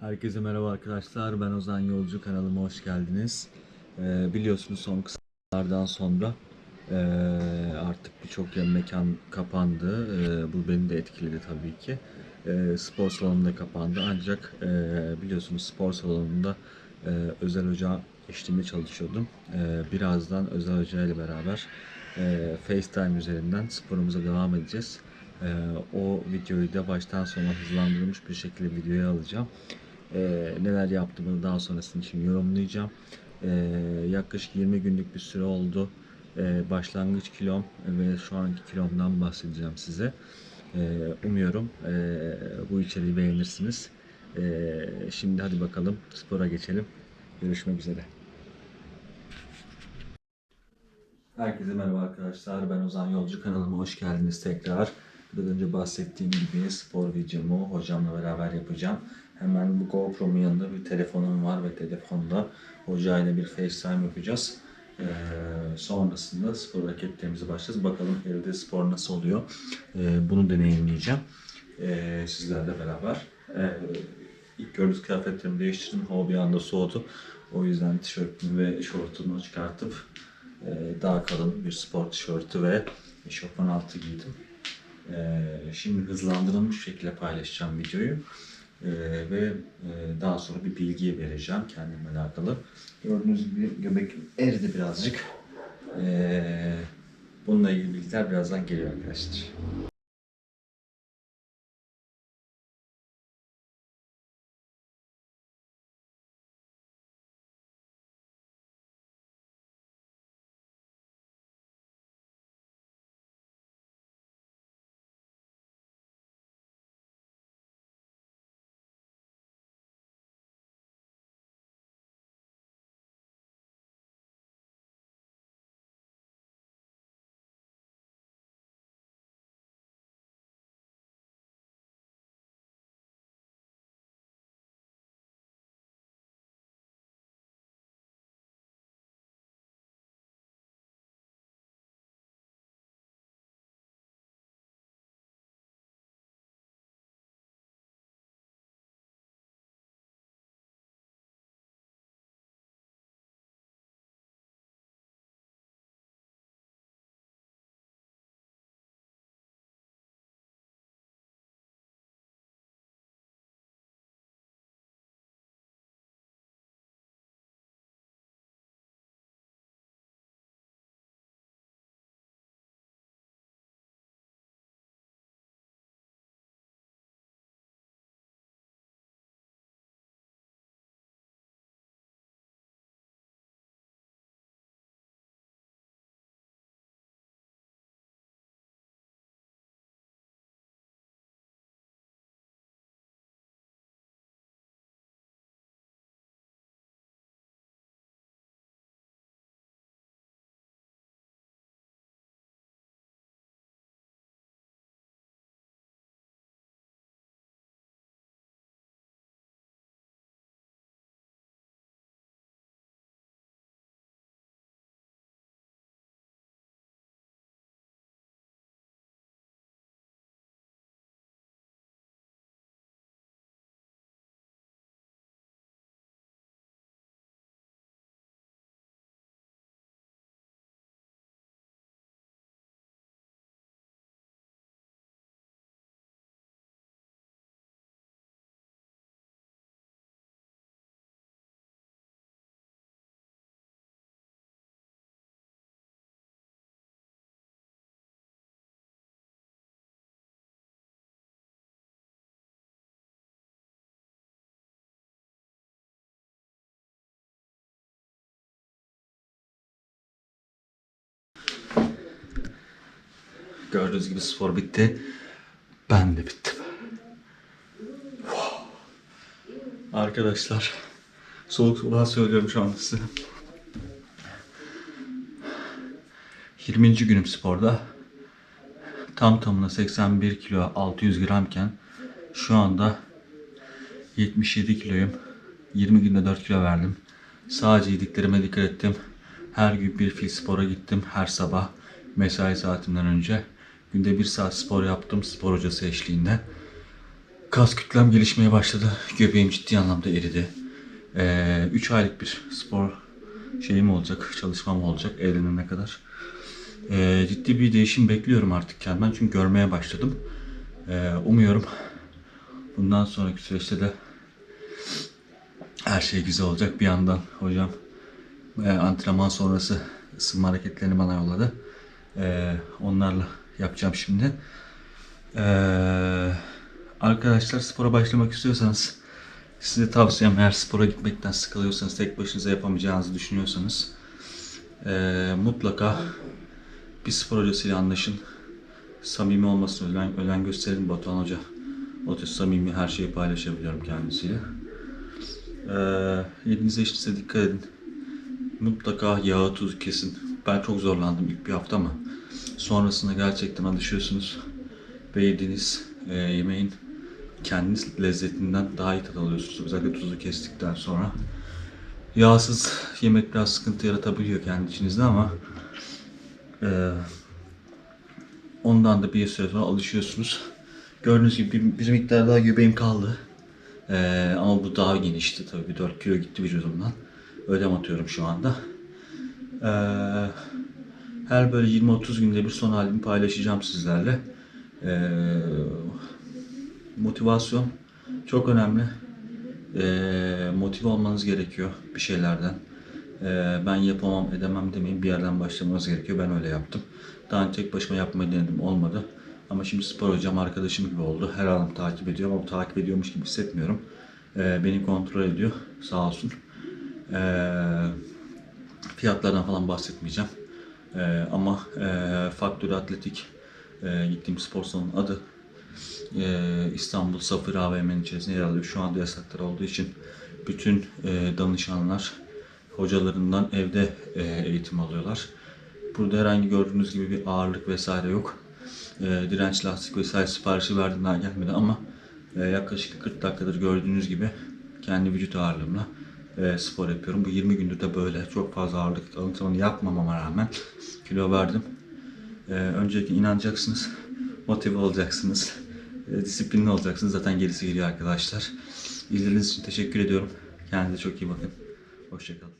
Herkese merhaba arkadaşlar. Ben Ozan Yolcu kanalıma hoş geldiniz. Ee, biliyorsunuz son kısalardan sonra ee, artık birçok yer mekan kapandı. Ee, bu beni de etkiledi tabii ki. Ee, spor salonu da kapandı. Ancak ee, biliyorsunuz spor salonunda ee, özel hoca eşliğinde çalışıyordum. Ee, birazdan özel hoca ile beraber ee, FaceTime üzerinden sporumuza devam edeceğiz. Ee, o videoyu da baştan sona hızlandırılmış bir şekilde videoya alacağım. Ee, neler yaptığımı daha sonrasında için yorumlayacağım. Ee, yaklaşık 20 günlük bir süre oldu. Ee, başlangıç kilom ve şu anki kilomdan bahsedeceğim size. Ee, umuyorum ee, bu içeriği beğenirsiniz. Ee, şimdi hadi bakalım spora geçelim. Görüşmek üzere. Herkese merhaba arkadaşlar. Ben Ozan Yolcu kanalıma hoş geldiniz tekrar. Biraz önce bahsettiğim gibi spor videomu hocamla beraber yapacağım. Hemen bu GoPro'mun yanında bir telefonum var ve telefonda hocayla bir FaceTime yapacağız. Ee, sonrasında spor hareketlerimize başlayacağız. Bakalım evde spor nasıl oluyor. Ee, bunu deneyimleyeceğim. Ee, sizlerle beraber. Ee, ilk gördüğünüz kıyafetlerimi değiştirdim. Hava bir anda soğudu. O yüzden tişörtümü ve şortumu çıkartıp e, daha kalın bir spor tişörtü ve eşofman altı giydim. E, şimdi hızlandırılmış şekilde paylaşacağım videoyu. E, ve e, daha sonra bir bilgi vereceğim kendimle alakalı. Gördüğünüz gibi göbek eridi birazcık. E, bununla ilgili bilgiler birazdan geliyor arkadaşlar. Gördüğünüz gibi spor bitti. Ben de bittim. Arkadaşlar soğuk soluğa söylüyorum şu anda size. 20. günüm sporda. Tam tamına 81 kilo 600 gramken şu anda 77 kiloyum. 20 günde 4 kilo verdim. Sadece yediklerime dikkat ettim. Her gün bir fil spora gittim her sabah mesai saatimden önce. Günde bir saat spor yaptım spor hocası eşliğinde. Kas kütlem gelişmeye başladı. Göbeğim ciddi anlamda eridi. 3 aylık bir spor şeyim olacak, çalışmam olacak evlenene kadar. Ee, ciddi bir değişim bekliyorum artık kendimden çünkü görmeye başladım. Ee, umuyorum bundan sonraki süreçte de her şey güzel olacak. Bir yandan hocam e, antrenman sonrası ısınma hareketlerini bana yolladı. Ee, onlarla yapacağım şimdi. Ee, arkadaşlar spora başlamak istiyorsanız size tavsiyem eğer spora gitmekten sıkılıyorsanız tek başınıza yapamayacağınızı düşünüyorsanız ee, mutlaka bir spor hocasıyla anlaşın. Samimi olmasına özen, özen gösterin Batuhan Hoca. O samimi her şeyi paylaşabiliyorum kendisiyle. Ee, yediğinize içtiğinize dikkat edin. Mutlaka yağı tuzu kesin. Ben çok zorlandım ilk bir hafta ama sonrasında gerçekten alışıyorsunuz ve yediğiniz e, yemeğin kendi lezzetinden daha iyi tat alıyorsunuz. Özellikle tuzu kestikten sonra. Yağsız yemek biraz sıkıntı yaratabiliyor kendi içinizde ama e, ondan da bir süre sonra alışıyorsunuz. Gördüğünüz gibi bir, bir miktar daha göbeğim kaldı. E, ama bu daha genişti tabii. 4 kilo gitti vücudumdan. Ödem atıyorum şu anda. E, her böyle 20-30 günde bir son halimi paylaşacağım sizlerle. E, motivasyon çok önemli. E, motive olmanız gerekiyor bir şeylerden. E, ben yapamam edemem demeyin bir yerden başlamanız gerekiyor. Ben öyle yaptım. Daha önce tek başıma yapmayı denedim olmadı. Ama şimdi spor hocam arkadaşım gibi oldu. Her an takip ediyor ama takip ediyormuş gibi hissetmiyorum. E, beni kontrol ediyor sağ olsun. E, fiyatlardan falan bahsetmeyeceğim. E, ama e, Faktörü Atletik e, gittiğim spor salonunun adı e, İstanbul Safır AVM'nin içerisinde yer alıyor. Şu anda yasaklar olduğu için bütün e, danışanlar hocalarından evde e, eğitim alıyorlar. Burada herhangi gördüğünüz gibi bir ağırlık vesaire yok. E, direnç lastik vesaire siparişi verdim daha gelmedi ama e, yaklaşık 40 dakikadır gördüğünüz gibi kendi vücut ağırlığımla e, spor yapıyorum. Bu 20 gündür de böyle çok fazla ağırlık antrenmanı yapmamama rağmen kilo verdim. E, öncelikle inanacaksınız, motive olacaksınız, e, disiplinli olacaksınız. Zaten gerisi geliyor arkadaşlar. İzlediğiniz için teşekkür ediyorum. Kendinize çok iyi bakın. Hoşçakalın.